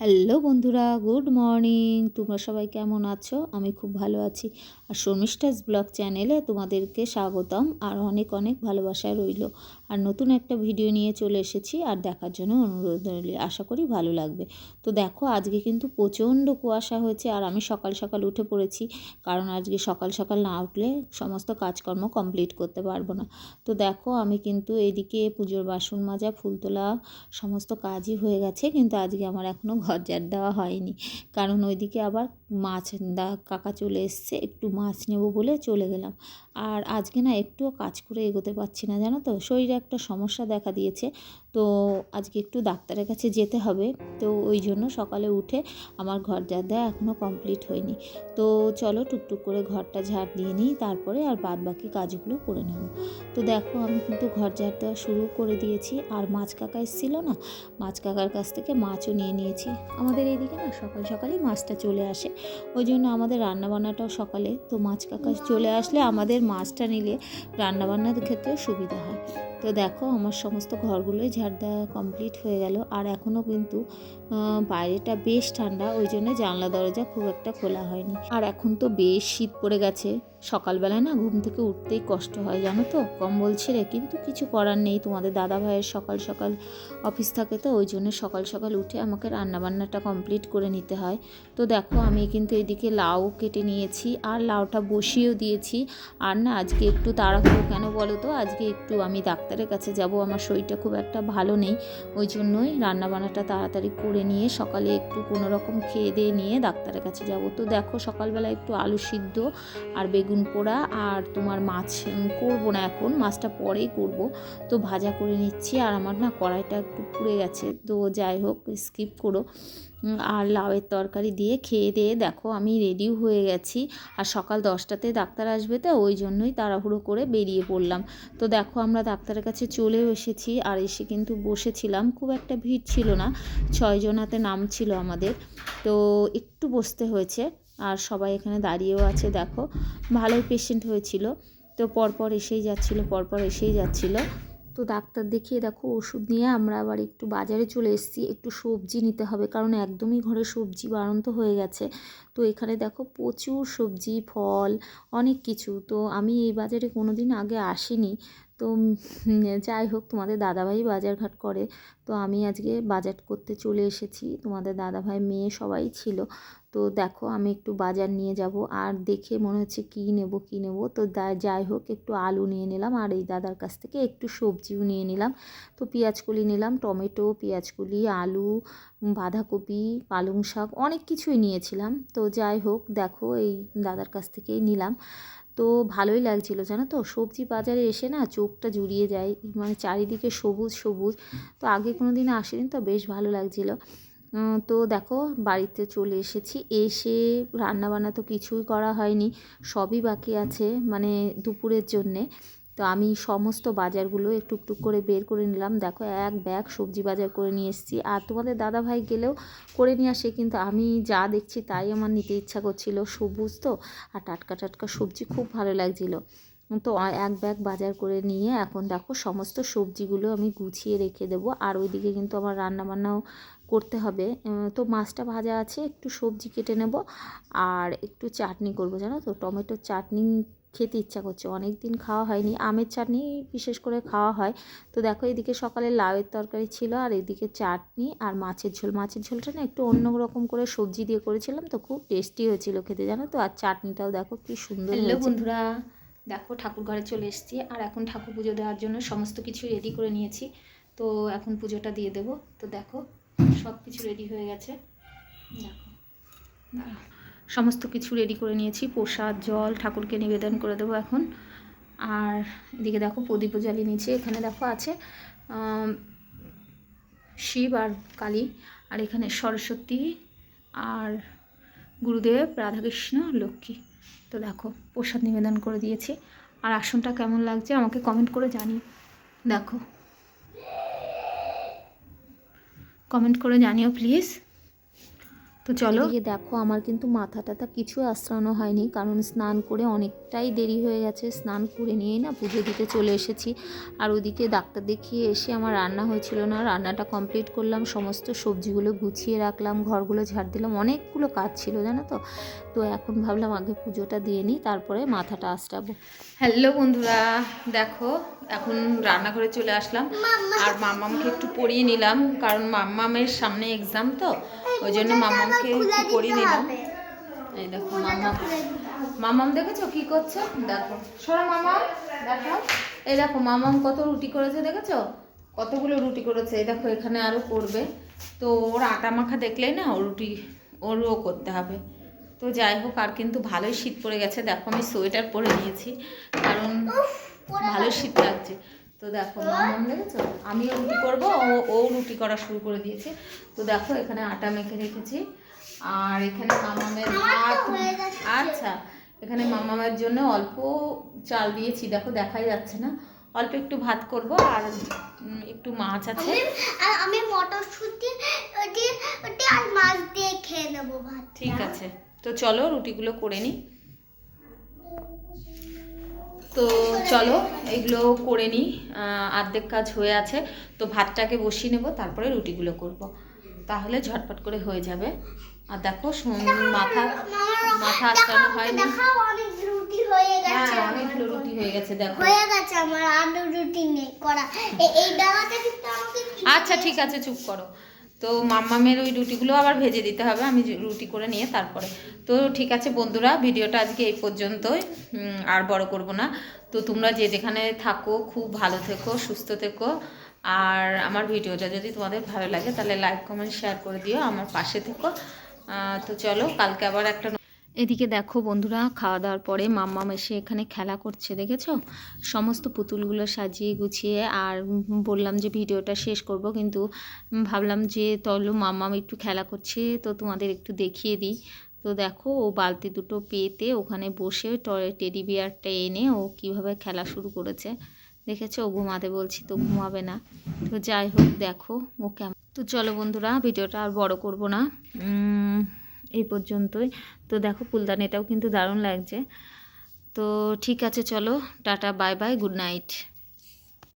Hello বন্ধুরা, good morning. তোমরা সবাই কেমন আছো? আমি খুব ভালো আছি। আর শর্মিষ্ঠাস ব্লগ চ্যানেলে তোমাদেরকে স্বাগতম। আর অনেক অনেক ভালোবাসা রইল। আর নতুন একটা ভিডিও নিয়ে চলে এসেছি। আর দেখার জন্য অনুরোধ রইল। আশা করি ভালো লাগবে। তো দেখো, আজকে কিন্তু প্রচণ্ড কুয়াশা হয়েছে। আর আমি সকাল সকাল উঠে পড়েছি। কারণ আজকে সকাল সকাল না উঠলে সমস্ত কাজকর্ম কমপ্লিট করতে পারব না। তো দেখো, আমি কিন্তু এদিকে পুজোর বাসন মাজা, ফুল তোলা, সমস্ত কাজই হয়ে গেছে। কিন্তু আজকে আমার এখনও ঘর ঝাড় দেওয়া হয়নি। কারণ ওইদিকে আবার মাছ, দা কাকা চলে এসছে, একটু মাছ নেব বলে চলে গেলাম। আর আজকে না একটুও কাজ করে এগোতে পারছি না, জানো তো? শরীরে একটা সমস্যা দেখা দিয়েছে। তো আজকে একটু ডাক্তারের কাছে যেতে হবে। তো ওই জন্য সকালে উঠে আমার ঘর ঝাড় দেওয়া এখনও কমপ্লিট হয়নি। তো চলো টুকটুক করে ঘরটা ঝাড় দিয়ে নিই, তারপরে আর বাদ বাকি কাজগুলো করে নেব। তো দেখো আমি কিন্তু ঘর ঝাড় দেওয়া শুরু করে দিয়েছি। আর মাছ কাকা এসেছিল না? মাছ কাকার কাছ থেকে মাছও নিয়ে নিয়েছি। আমাদের এইদিকে না সকাল সকালেই মাছটা চলে আসে। ওই জন্য আমাদের রান্নাবান্নাটাও সকালে। তো মাছ কাকা চলে আসলে আমাদের মাছটা নিলে রান্নাবান্নার ক্ষেত্রে সুবিধা হয়। তো দেখো আমার সমস্ত ঘরগুলোই ঝাড় দেওয়া কমপ্লিট হয়ে গেল। আর এখনও কিন্তু বাইরেটা বেশ ঠান্ডা, ওই জন্য জানলা দরজা খুব একটা খোলা হয়নি। আর এখন তো বেশ শীত পড়ে গেছে। সকালবেলায় না ঘুম থেকে উঠতেই কষ্ট হয়, জানো তো? কম্বল ছেড়ে কিন্তু কিছু করার নেই। তোমাদের দাদা ভাইয়ের সকাল সকাল অফিস থাকে তো, ওই জন্য সকাল সকাল উঠে আমাকে রান্নাবান্নাটা কমপ্লিট করে নিতে হয়। তো দেখো আমি কিন্তু এদিকে লাউ কেটে নিয়েছি আর লাউটা বসিয়েও দিয়েছি। আর না আজকে একটু তাড়াহুড়ো, কেন বলো তো? আজকে একটু আমি ডাক্তারের কাছে যাব, আমার শরীরটা খুব একটা ভালো নেই। ওই জন্যই রান্নাবান্নাটা তাড়াতাড়ি করে নিয়ে সকালে একটু কোনো রকম খেয়ে দিয়ে নিয়ে ডাক্তারের কাছে যাব। তো দেখো সকালবেলা একটু আলু সিদ্ধ আর বেগুন পোড়া আর তোমার মাছ করব না এখন, মাছটা পরেই করব। তো ভাজা করে নিচ্ছি আর আমার না কড়াইটা একটু পুড়ে গেছে। তো যাই হোক স্কিপ করো। আর লাউয়ের তরকারি দিয়ে খেয়ে দিয়ে দেখো আমি রেডিও হয়ে গেছি। আর সকাল দশটাতে ডাক্তার আসবে তো, ওই জন্যই তাড়াহুড়ো করে বেরিয়ে পড়লাম। তো দেখো আমরা ডাক্তারের কাছে চলেও এসেছি আর এসে কিন্তু বসেছিলাম। খুব একটা ভিড় ছিল না ছয়জনাতে নাম ছিল আমাদের। তো একটু বসতে হয়েছে আর সবাই এখানে দাঁড়িয়েও আছে দেখো। ভালোই পেশেন্ট হয়েছিল। তো পরপর এসেই যাচ্ছিল, পরপর এসেই যাচ্ছিল। তো ডাক্তার দেখিয়ে দেখো ওষুধ নিয়ে আমরা আবার একটু বাজারে চলে এসেছি, একটু সবজি নিতে হবে কারণ একদমই ঘরে সবজি বাড়ন্ত হয়ে গেছে। তো এখানে দেখো প্রচুর সবজি, ফল, অনেক কিছু। তো আমি এই বাজারে কোনো দিন আগে আসিনি। তো যাই হোক, তোমাদের দাদাভাই বাজারঘাট করে। তো আমি আজকে বাজার করতে চলে এসেছি। তোমাদের দাদাভাই মেয়ে সবাই ছিল। তো দেখো, আমি একটু বাজার নিয়ে যাব। আর দেখে মনে হচ্ছে কী নেব কী নেব। তো যাই হোক, একটু আলু নিয়ে নিলাম। আর এই দাদার কাছ থেকে একটু সবজিও নিয়ে নিলাম। তো পেঁয়াজকলি নিলাম, টমেটো, পেঁয়াজকলি, আলু বাঁধাকপি, পালং শাক, অনেক কিছুই নিয়েছিলাম। তো যাই হোক, দেখো, এই দাদার কাছ থেকেই নিলাম। তো ভালোই লাগছিল, জানো তো? সবজি বাজারে এসে না চোখটা জুড়িয়ে যায় মানে চারিদিকে সবুজ সবুজ। তো আগে কোনো দিন আসেনি তো বেশ ভালো লাগছিল। তো দেখো, বাড়িতে চলে এসেছি। এসে রান্নাবান্না তো কিছুই করা হয়নি, সবই বাকি আছে মানে দুপুরের জন্যে। তো আমি সমস্ত বাজারগুলো একটু একটু করে বের করে নিলাম। দেখো, এক ব্যাগ সবজি বাজার করে নিয়ে এসেছি। আর তোমাদের দাদা ভাই গেলেও করে নিয়ে আসে, কিন্তু আমি যা দেখছি তাই আমার নিতে ইচ্ছা করছিল সবুজ তো, আর টাটকা টাটকা সবজি খুব ভালো লাগছিল। তো এক ব্যাগ বাজার করে নিয়ে এখন দেখো সমস্ত সবজিগুলো আমি গুছিয়ে রেখে দেবো। আর ওইদিকে কিন্তু আমার রান্নাবান্নাও করতে হবে। তো মাছটা ভাজা আছে, একটু সবজি কেটে নেব, আর একটু চাটনি করব, জানো তো? টমেটোর চাটনি খেতে ইচ্ছা করছে। অনেক দিন খাওয়া হয়নি। আমের চাটনি বিশেষ করে খাওয়া হয়। তো দেখো এদিকে সকালে লাউয়ের তরকারি ছিল আর এদিকে চাটনি আর মাছের ঝোল। মাছের ঝোলটা না একটু অন্য রকম করে সবজি দিয়ে করেছিলাম তো খুব টেস্টি হয়েছিল খেতে জানো তো? আর চাটনিটাও দেখো কি সুন্দর বন্ধুরা দেখো ঠাকুর ঘরে চলে এসেছি আর এখন ঠাকুর পুজো দেওয়ার জন্য সমস্ত কিছু রেডি করে নিয়েছি। তো এখন পুজোটা দিয়ে দেবো। তো দেখো সব কিছু রেডি হয়ে গেছে। দেখো সমস্ত কিছু রেডি করে নিয়েছি। প্রসাদ, জল, ঠাকুরকে নিবেদন করে দেবো এখন। আর এদিকে দেখো প্রদীপও জ্বালিয়ে নিয়েছি। এখানে দেখো আছে শিব আর কালী। আর এখানে সরস্বতী আর গুরুদেব, রাধাকৃষ্ণ, লক্ষ্মী। তো দেখো, প্রসাদ নিবেদন করে দিয়েছি। আর আসনটা কেমন লাগছে আমাকে কমেন্ট করে জানি দেখো। কমেন্ট করে জানিও প্লিজ তো চলো। এদিকে দেখো আমার কিন্তু মাথা টাথা কিছু আশ্রানো হয়নি কারণ স্নান করে অনেকটাই দেরি হয়ে গেছে। স্নান করে নিয়েই না পুজো দিতে চলে এসেছি। আর ওদিকে ডাক্তার দেখিয়ে এসে আমার রান্না হয়েছিল না। রান্নাটা কমপ্লিট করলাম সমস্ত সবজিগুলো গুছিয়ে রাখলাম ঘরগুলো ঝাড় দিলাম অনেকগুলো কাজ ছিল জানো তো? তো এখন ভাবলাম আগে পুজোটা দিয়ে নিই তারপরে মাথাটা আশ্রাবো। হ্যালো বন্ধুরা দেখো এখন রান্নাঘরে চলে আসলাম। আর মাম্মামকে একটু পড়িয়ে নিলাম কারণ মাম্মামের সামনে এক্সাম তো ওই জন্য মাম্মামকে একটু পড়িয়ে নিলাম। এই দেখো মাম্মাম মামাম দেখেছ কি করছে? দেখো। সরো মামাম দেখো। এই দেখো মামাম কত রুটি করেছে দেখেছ? কতগুলো রুটি করেছে? এই দেখো এখানে আরও করবে। তো ওর আটা মাখা দেখলেই না ও রুটি ওরও করতে হবে। তো যাই হোক আর কিন্তু ভালোই শীত পড়ে গেছে। দেখো আমি সোয়েটার পরে নিয়েছি কারণ ভালোই শীত লাগছে। তো দেখো মামাম দেখেছ? আমিও রুটি করব ও ও রুটি করা শুরু করে দিয়েছে। তো দেখো এখানে আটা মেখে রেখেছি। আর এখানে মামামের ভাত। আচ্ছা এখানে মামামের জন্য অল্প চাল দিয়েছি। দেখো দেখাই যাচ্ছে না। অল্প একটু ভাত করব আর একটু মাছ আছে। আর আমি মটরশুঁটি ওটি ওটি আর মাছ দিয়ে খেয়ে নেব ভাত ঠিক আছে। তো চলো রুটিগুলো করে নিই। তো চলো এগুলো করে নিই। আহ, অর্ধেক কাজ হয়ে আছে। তো ভাতটাকে বসিয়ে নেব তারপরে রুটিগুলো করব। তাহলে ঝটপট করে হয়ে যাবে। আর দেখো মাথা মাথা আটকানো হয়নি। অনেক রুটি হয়ে গেছে রুটি হয়ে গেছে দেখো। হয়ে গেছে আমার আলু রুটি নেই করা এই ডালাটা কিন্তু আমাকে আচ্ছা ঠিক আছে চুপ করো। তো মাম্মামের ওই রুটিগুলো আবার ভেজে দিতে হবে আমি রুটি করে নিয়ে তারপরে। তো ঠিক আছে বন্ধুরা ভিডিওটা আজকে এই পর্যন্তই। আর বড় করব না। তো তোমরা যে যেখানে থাকো খুব ভালো থেকো সুস্থ থেকো। আর আমার ভিডিওটা যদি তোমাদের ভালো লাগে, তাহলে লাইক কমেন্ট শেয়ার করে দিও আমার পাশে থেকো। তো চলো, কালকে আবার একটা এদিকে দেখো বন্ধুরা, খাওয়া দাওয়ার পরে মাম্মা এসে এখানে খেলা করছে, দেখেছ? সমস্ত পুতুলগুলো সাজিয়ে গুছিয়ে, আর বললাম যে ভিডিওটা শেষ করব, কিন্তু ভাবলাম যে তলো মাম্মাম একটু খেলা করছে, তো তোমাদের একটু দেখিয়ে দিই। তো দেখো, ও বালতি দুটো পেতে ওখানে বসে টয়, টেডি বিয়ারটা এনে ও কীভাবে খেলা শুরু করেছে। দেখেছ? ও ঘুমাতে বলছি তো ঘুমাবে না। তো যাই হোক, দেখো ও কেমন। তো চলো বন্ধুরা, ভিডিওটা আর বড় করব না। এই পর্যন্তই। তো দেখো, ফুলদানিটাও কিন্তু দারুণ লাগছে। তো ঠিক আছে, চলো, tata, bye bye, good night.